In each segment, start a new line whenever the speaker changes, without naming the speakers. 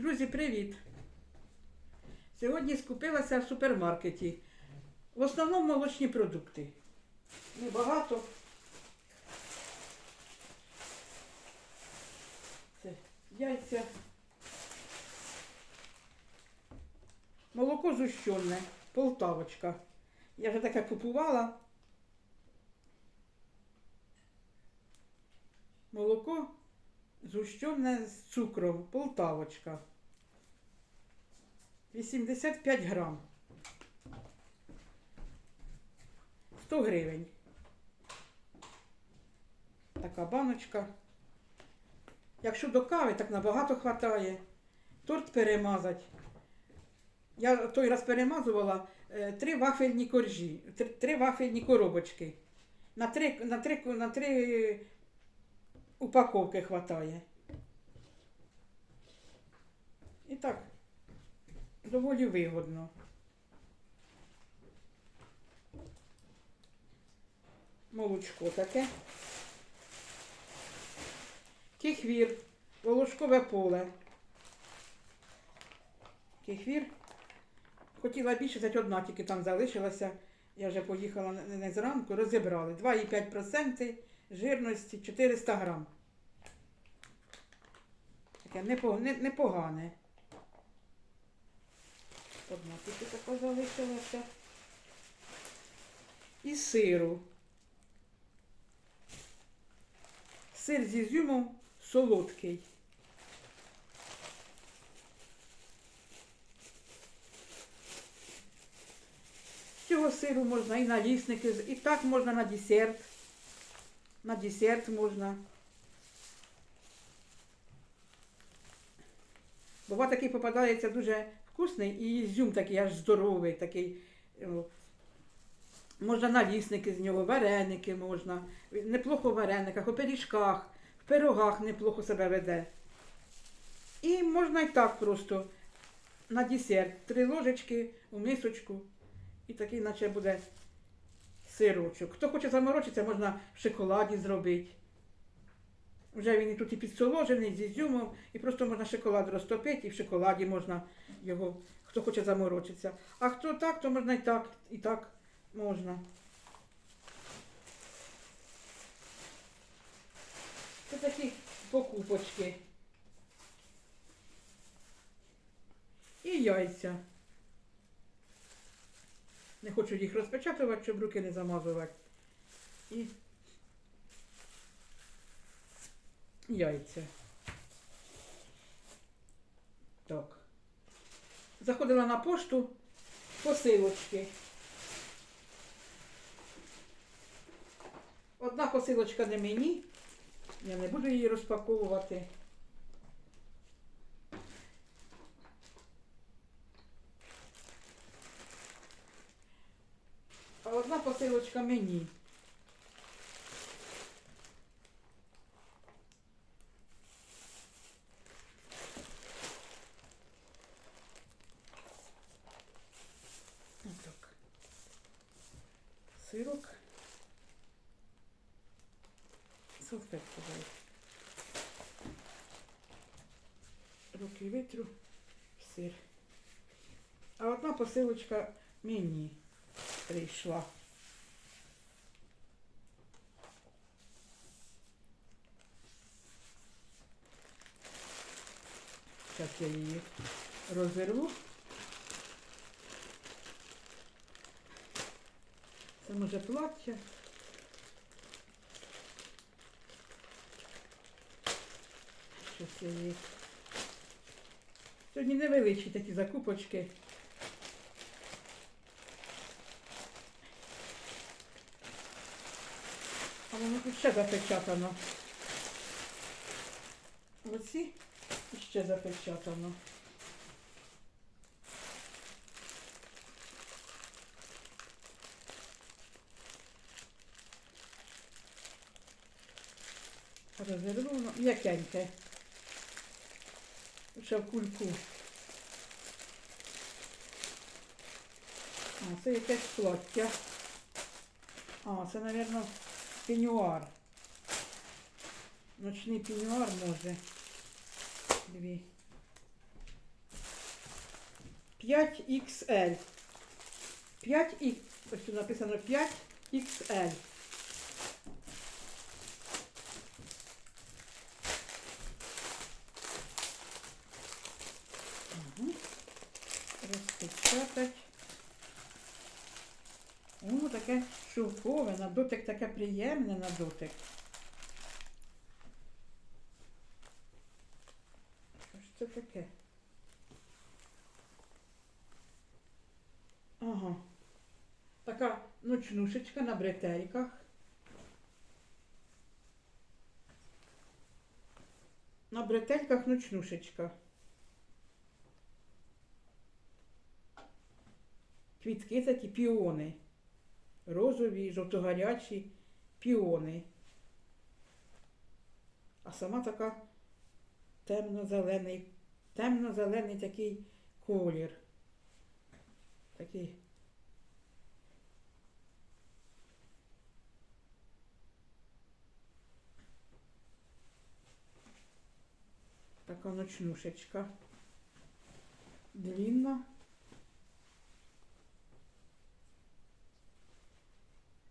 Друзі, привіт! Сьогодні скупилася в супермаркеті. В основному молочні продукти. Небагато. Це яйця. Молоко зущене, полтавочка. Я вже таке купувала. Молоко зущене з цукром, полтавочка. 85 грам. 100 гривень. Така баночка. Якщо до кави, так набагато хватає. Торт перемазать. Я той раз перемазувала е, три вафельні коржі, три, три вафельні коробочки. На три, на три, на три упаковки хватає. І так, доволі вигодно. Молочко таке. Кефір, волошкове поле. Кефір. Хотіла більше, взяти одна тільки там залишилася. Я вже поїхала не зранку, розібрали. 2,5% жирності 400 грам. Таке непогане. Одна тільки така залишилася. І сиру. Сир з ізюмом солодкий. Цього сиру можна і на лісники, і так можна на десерт. На десерт можна. Бува такий попадається дуже вкусний і ізюм такий аж здоровий, такий. о, Можна налісники з нього, вареники можна. Неплохо в варениках, у пиріжках, в пирогах неплохо себе веде. І можна і так просто на десерт. Три ложечки у мисочку. І такий, наче буде сирочок. Хто хоче заморочитися, можна в шоколаді зробити. Вже він і тут і підсоложений з ізюмом, і просто можна шоколад розтопити, і в шоколаді можна його, хто хоче заморочитися. А хто так, то можна і так, і так можна. Це такі покупочки. І яйця. Не хочу їх розпечатувати, щоб руки не замазувати. І яйця. Так. Заходила на пошту посилочки. Одна посилочка не мені. Я не буду її розпаковувати. А одна посилочка мені. Отак. Сирок. Салфетку дай. Руки витру, сир. А одна посилочка мені прийшла. Зараз я її розірву. Це може плаття. Щось я її. Сьогодні невеличкі такі закупочки. А воно тут ще запечатано. Оці ще запечатано. Розірву, воно м'якеньке. Ще в кульку. А, це якесь плаття. А, це, мабуть, пенюар. Ночний пенюар може. Дві. 5XL. 5 і ось тут написано 5XL. Угу. Розпечатать. О, таке шовкове, на дотик таке приємне на дотик. Що ж це таке? Ага. Така ночнушечка на бретельках. На бретельках ночнушечка. Квітки такі піони. Розові, жовтогарячі піони. А сама така темно-зелений, темно-зелений такий колір. Такий. Така ночнушечка. Длинна.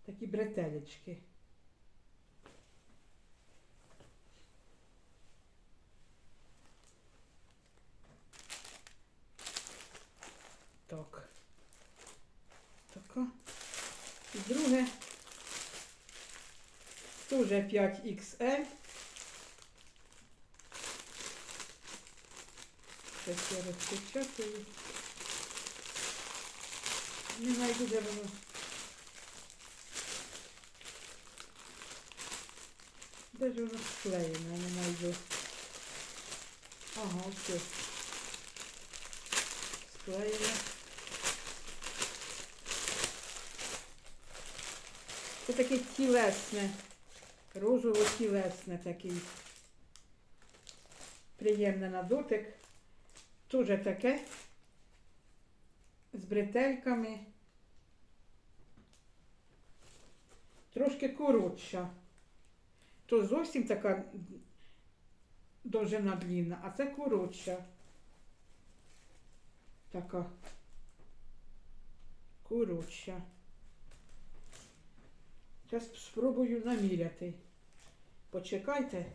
Такі бретелечки. Так. Така. І друге. Теж 5XL. Зараз я розпечатаю. Не знайду, де воно. Де ж воно склеєно, я не знайду. Ага, ось. Склеєно. Це таке тілесне, розово-тілесне такий. Приємне на дотик. Тоже таке. З бретельками. Трошки коротша. То зовсім така довжина длінна, а це коротша. Така. Коротша. Зараз спробую наміряти. Почекайте.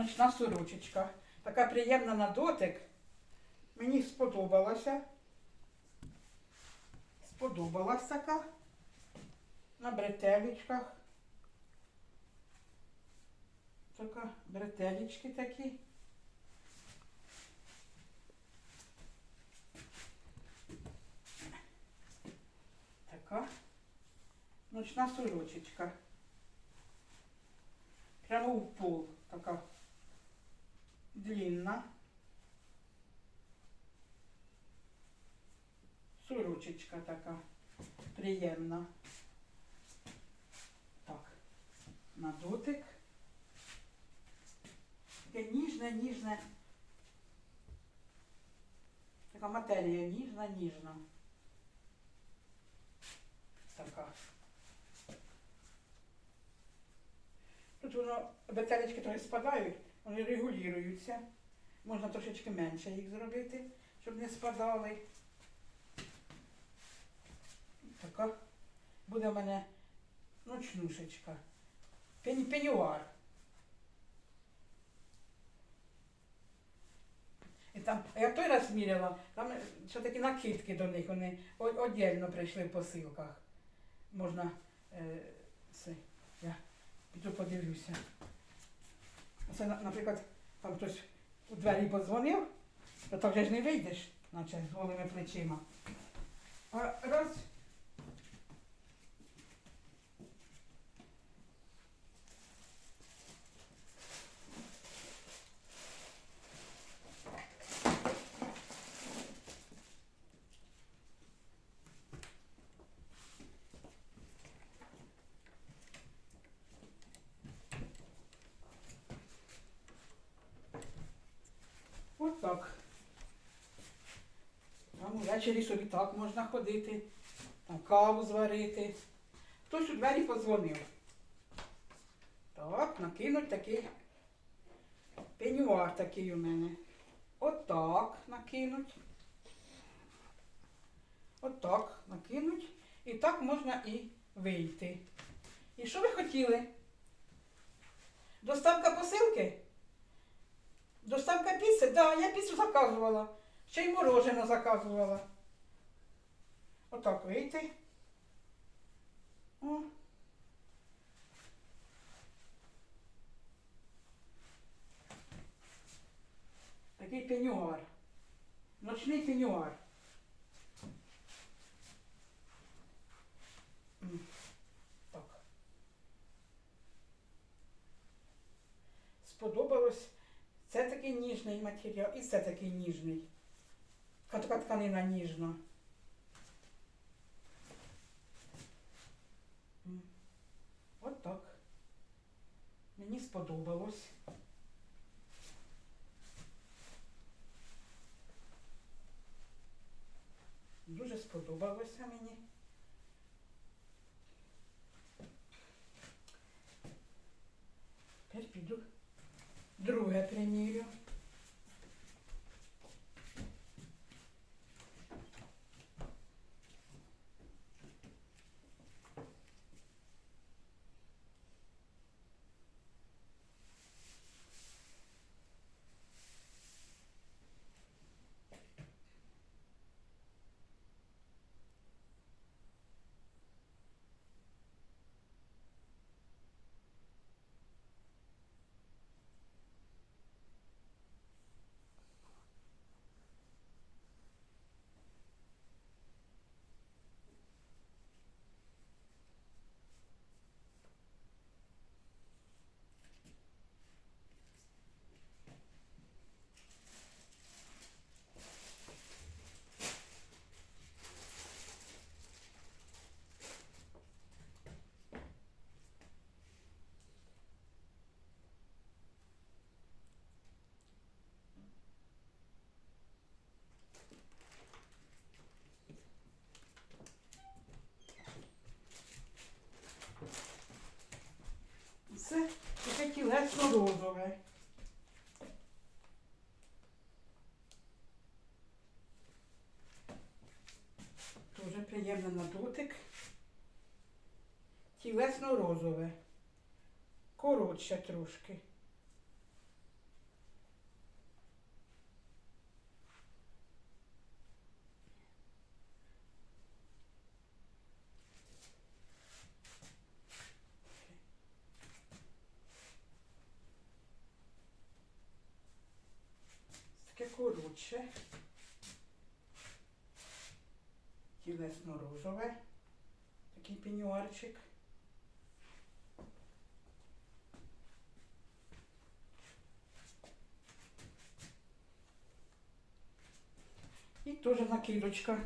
Ночна сорочечка. Така приємна на дотик. Мені сподобалася. Сподобалась така. На бретелечках. Така бретелечки такі. Така ночна сорочечка. Прямо в пол така длинна. Сорочечка така приємна. Так, на дотик. Таке ніжне, ніжне. Така матерія ніжна, ніжна. Така. Тут воно бетелечки трохи спадають, вони регулюються. Можна трошечки менше їх зробити. щоб не спадали. Така буде в мене ночнушечка. Пень, пенюар. І там, я той раз міряла, там ще такі накидки до них, вони о- прийшли в посилках. Можна е, це, я піду подивлюся. Це, наприклад, там хтось у двері подзвонив, то так вже ж не вийдеш, наче з голими плечима. А раз. От так. Там увечері собі так можна ходити, там каву зварити. Хтось у двері подзвонив. Так, накинуть такий пенюар такий у мене. Отак накинуть. Отак накинуть. І так можна і вийти. І що ви хотіли? Доставка посилки? Да, я піцу заказувала. Ще й мороженое заказувала. Отак вийти. О. Такий пенюар. Ночний пенюар. Так. Сподобалось. Це такий ніжний матеріал і це такий ніжний. Така тканина ніжна. От так. Мені сподобалось. Дуже сподобалося мені. Тепер піду друге примірю. Це таке тілесно розове. Дуже на дотик. Тілесно розове. Коротше трошки. Таке коротше. Тілесно розове. Такий пеньюарчик. І теж накидочка.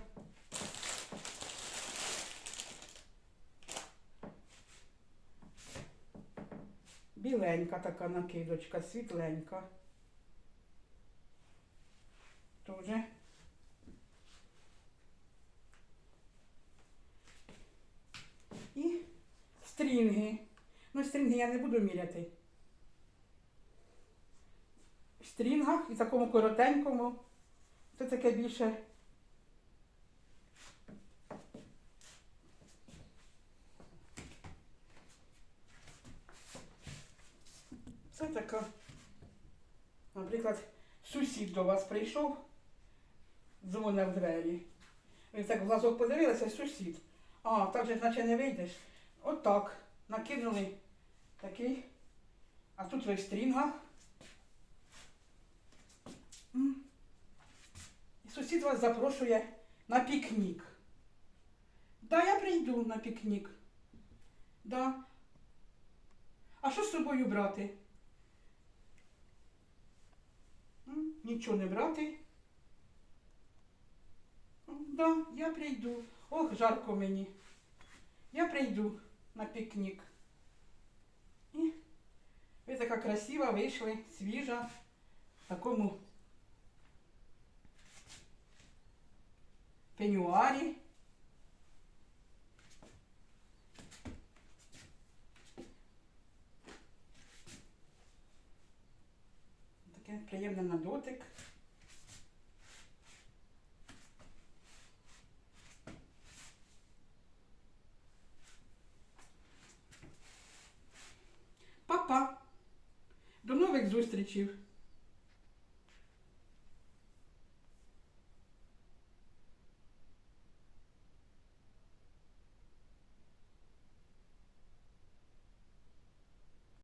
Біленька така накидочка, світленька. Тоже. І стрінги. Ну, стрінги я не буду міряти. В стрінгах і такому коротенькому Це таке більше. Це така, наприклад, сусід до вас прийшов, дзвонив двері. Ви так в глазок подивилися, сусід. А, так же, наче не вийдеш. Отак. Накинули такий. А тут ви в стрінгах. І сусід вас запрошує на пікнік. Да, я прийду на пікнік. Да. А що з собою брати? Нічого не брати. Да, я прийду. Ох, жарко мені. Я прийду на пікнік. Ви така красива вийшли, свіжа, в такому пенюарі. Таке приємне на дотик. Зустрічей!